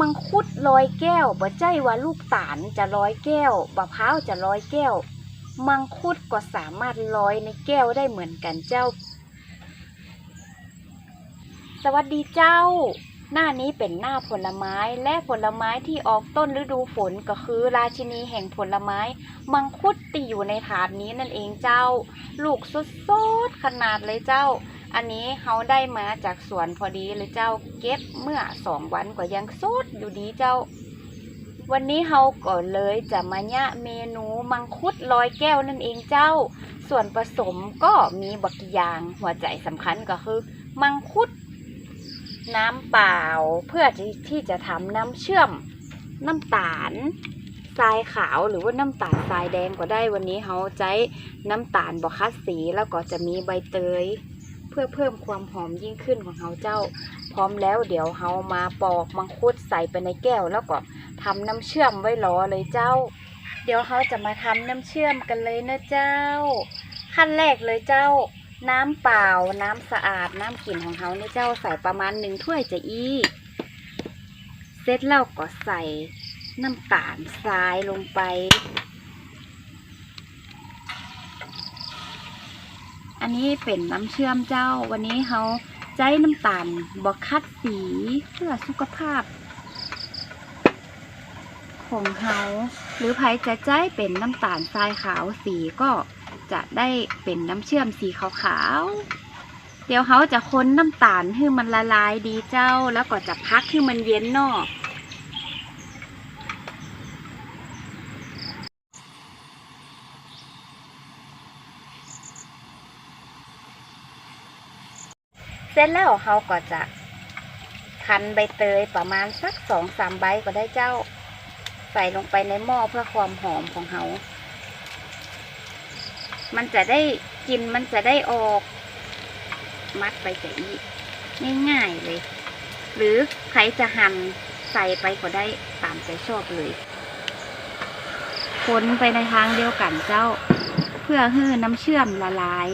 มังคุดร้อยแก้วบ่ใจว่าลูกตาลจะร้อยแก้วบะพร้าวจะร้อยแก้ว มังคุดก็สามารถร้อยในแก้วได้เหมือนกันเจ้า สวัสดีเจ้า หน้านี้เป็นหน้าผลไม้และผลไม้ที่ออกต้นฤดูฝนก็คือ ราชินีแห่งผลไม้ มังคุดที่อยู่ในถาดนี้นั่นเองเจ้า ลูกสดๆขนาดเลยเจ้า อันนี้เขาได้มาจากสวนพอดีเลยเจ้าเก็บเมื่อสองวันก็ยังสดอยู่ดีเจ้า วันนี้เขาก็เลยจะมาแนะเมนูมังคุดลอยแก้วนั่นเองเจ้า ส่วนผสมก็มีบักยางหัวใจสำคัญก็คือ มังคุด น้ำเปล่าเพื่อที่ที่จะทำน้ำเชื่อม น้ำตาลทรายขาวหรือว่าน้ำตาลทรายแดงก็ได้วันนี้เขาใช้น้ำตาลบอคัสสีแล้วก็จะมีใบเตย เพื่อเพิ่มความหอมยิ่งขึ้นของเขาเจ้า พร้อมแล้วเดี๋ยวเขามาปอกมังคุดใส่ไปในแก้วแล้วก็ทำน้ำเชื่อมไว้รอเลยเจ้า เดี๋ยวเขาจะมาทำน้ำเชื่อมกันเลยนะเจ้า ขั้นแรกเลยเจ้า น้ำเปล่า น้ำสะอาด น้ำกลิ่นของเขาเนี่ยเจ้าใส่ประมาณหนึ่งถ้วยจะอีเสร็จแล้วก็ใส่น้ำตาลทรายลงไป อันนี้เป็นน้ำเชื่อมเจ้า วันนี้เขาใช้น้ำตาลบอคัดสีเพื่อสุขภาพ ของเขาหรือไผจะใจเป็นน้ำตาลทรายขาวสีก็จะได้เป็นน้ำเชื่อมสีขาวๆ เดี๋ยวเขาจะค้นน้ำตาลให้มันละลายดีเจ้า แล้วก็จะพักให้มันเย็นเนอก เสร็จแล้วเขาก็จะคันใบเตยประมาณสักสองสามใบก็ได้เจ้า ใส่ลงไปในหม้อเพื่อความหอมของเขามันจะได้กลินมันจะได้ออกมัดไปจะอีง่ายๆเลย หรือใครจะหั่นใส่ไปก็ได้ตามใจชอบเลยคนไปในทางเดียวกันเจ้า เพื่อให้น้ำเชื่อมละลาย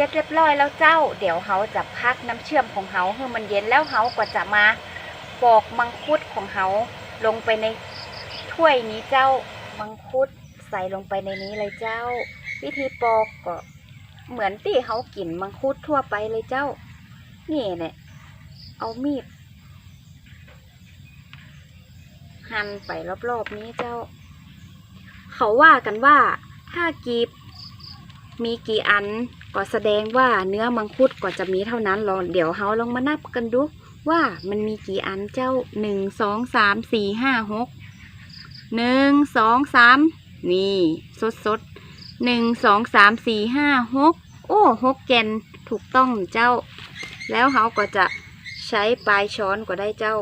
สร็จเรียบร้อยแล้วเจ้า เดี๋ยวเขาจะพักน้ำเชื่อมของเขาให้มันเย็นแล้วเขาก็จะมาปอกมังคุดของเขาลงไปในถ้วยนี้เจ้ามังคุดใส่ลงไปในนี้เลยเจ้า วิธีปอกก็เหมือนที่เขากินมังคุดทั่วไปเลยเจ้า นี่เนี่ยเอามีดหั่นไปรอบๆนี้เจ้า เขาว่ากันว่าถ้ากีบ มีกี่อันก็แสดงว่าเนื้อมังคุดก็จะมีเท่านั้นลองเดี๋ยวเฮาลองมานับกันดูว่ามันมีกี่อันเจ้าหนึ่งสองสามสี่ห้าหกหนึ่งสองสามนี่ สดสดหนึ่งสองสามสี่ห้าหกโอ้หกแกนถูกต้องเจ้า แล้วเขาก็จะใช้ปลายช้อนก็ได้เจ้า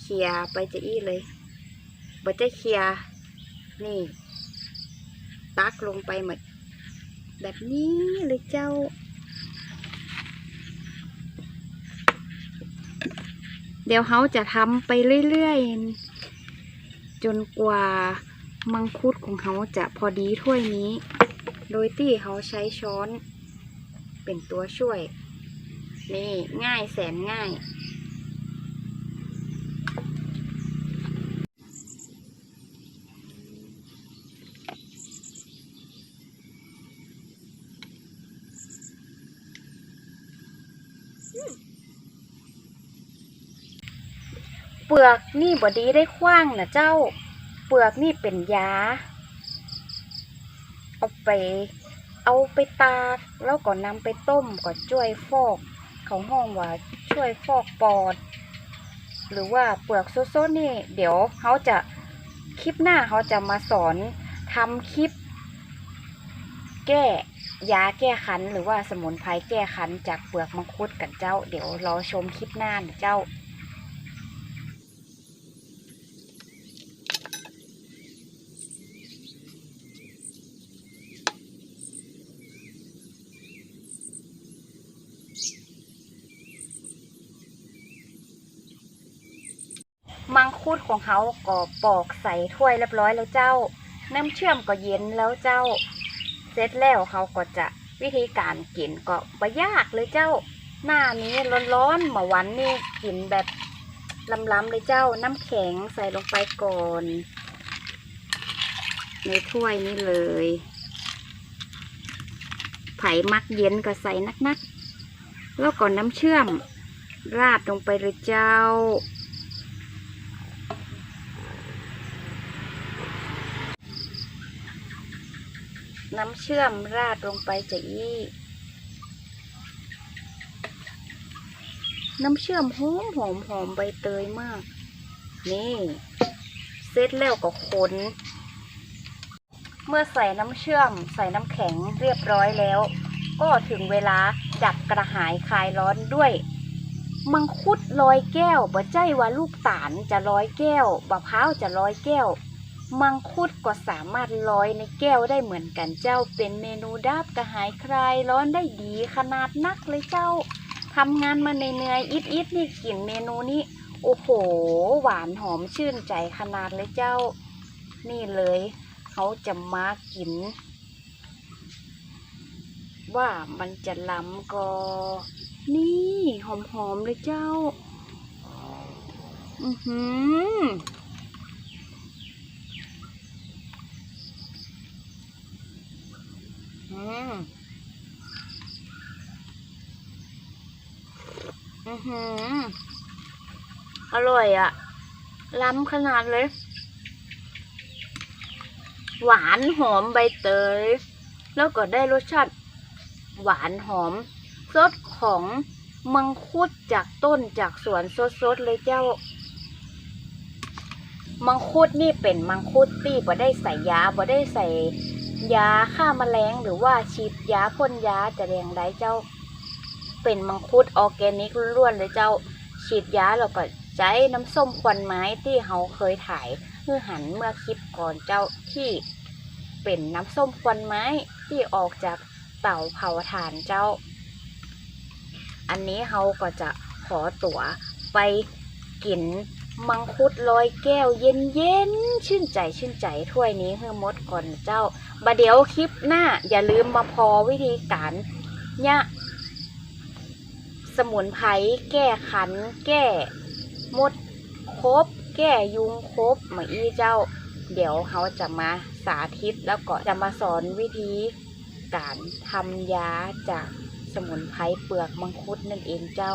เคียไปจะอี้เลยบ่จะเคียนี่ ตักลงไปหมดแบบนี้เลยเจ้า เดี๋ยวเขาจะทำไปเรื่อยๆ จนกว่ามังคุดของเขาจะพอดีถ้วยนี้ โดยที่เขาใช้ช้อนเป็นตัวช่วย นี่ง่ายแสนง่าย เปลือกนี่บดีได้คว้างนะเจ้า เปลือกนี่เป็นยา เอาไป เอาไปตากแล้วก็นำไปต้มก็ช่วยฟอก เขาห้องว่าช่วยฟอกปอด หรือว่าเปลือกโซๆนี่ เดี๋ยวเขาจะคลิปหน้าเขาจะมาสอนทำคลิป แก้ยาแก้คันหรือว่าสมุนไพรแก้คันจากเปลือกมังคุดกันเจ้า เดี๋ยวรอชมคลิปหน้านะเจ้า มังคุดของเขาก็ปอกใส่ถ้วยเรียบร้อยแล้วเจ้า น้ำเชื่อมก็เย็นแล้วเจ้า เสร็จแล้วเขาก็จะวิธีการกินก็บ่ยากเลยเจ้า หน้านี้ร้อนๆหมาวันนี่กินแบบล้ำๆเลยเจ้า น้ำแข็งใส่ลงไปก่อน ในถ้วยนี้เลย ไผ่มักเย็นก็ใส่นักๆ แล้วก่อนน้ำเชื่อม ราดลงไปเลยเจ้า น้ำเชื่อมราดลงไปจะอีน้ำเชื่อมหอมหอมหอมใบเตยมาก นี่เสร็จแล้วก็คน เมื่อใส่น้ำเชื่อมใส่น้ำแข็งเรียบร้อยแล้ว ก็ถึงเวลาดับกระหายคลายร้อนด้วย มังคุดลอยแก้วบ่ใจว่าลูกตาลจะลอยแก้วบะพร้าวจะลอยแก้ว มังคุดก็สามารถลอยในแก้วได้เหมือนกันเจ้า เป็นเมนูดับกระหายคลายร้อนได้ดีขนาดนักเลยเจ้าทำงานมาเนื่อยๆอิดๆนี่กลิ่นเมนูนี้ โอ้โห หวานหอมชื่นใจขนาดเลยเจ้า นี่เลยเขาจะมากิน ว่ามันจะล้ำก็ นี่หอมๆเลยเจ้าอือหือ อืมอือหือ อร่อยอะล้ำขนาดเลย หวานหอมใบเตย แล้วก็ได้รสชาติหวานหอมสดของมังคุดจากต้นจากสวนสดๆเลยเจ้า มังคุดนี่เป็นมังคุดที่บ่ได้ใส่ยาบ่ได้ใส่ ยาฆ่าแมลงหรือว่าฉีดยาพ่นยาจะแดงได้เจ้า เป็นมังคุดออร์แกนิกล้วนๆเลยเจ้า ฉีดยาแล้วก็ใช้น้ำส้มควันไม้ที่เขาเคยถ่ายเพื่อหันเมื่อคลิปก่อนเจ้าที่เป็นน้ำส้มควันไม้ที่ออกจากเต่าเผาถ่านเจ้า อันนี้เขาก็จะขอตั๋วไปกิน มังคุดลอยแก้วเย็นเย็นชื่นใจชื่นใจถ้วยนี้เฮือมดก่อนเจ้าบะเดี๋ยวคลิปหน้า อย่าลืมมาพอวิธีการเนี่ยสมุนไพรแก้คัน แก้มดครบ แก้ยุงครบมาอี้เจ้า เดี๋ยวเขาจะมาสาธิตแล้วก็จะมาสอนวิธีการทำยาจากสมุนไพรเปลือกมังคุดนั่นเองเจ้า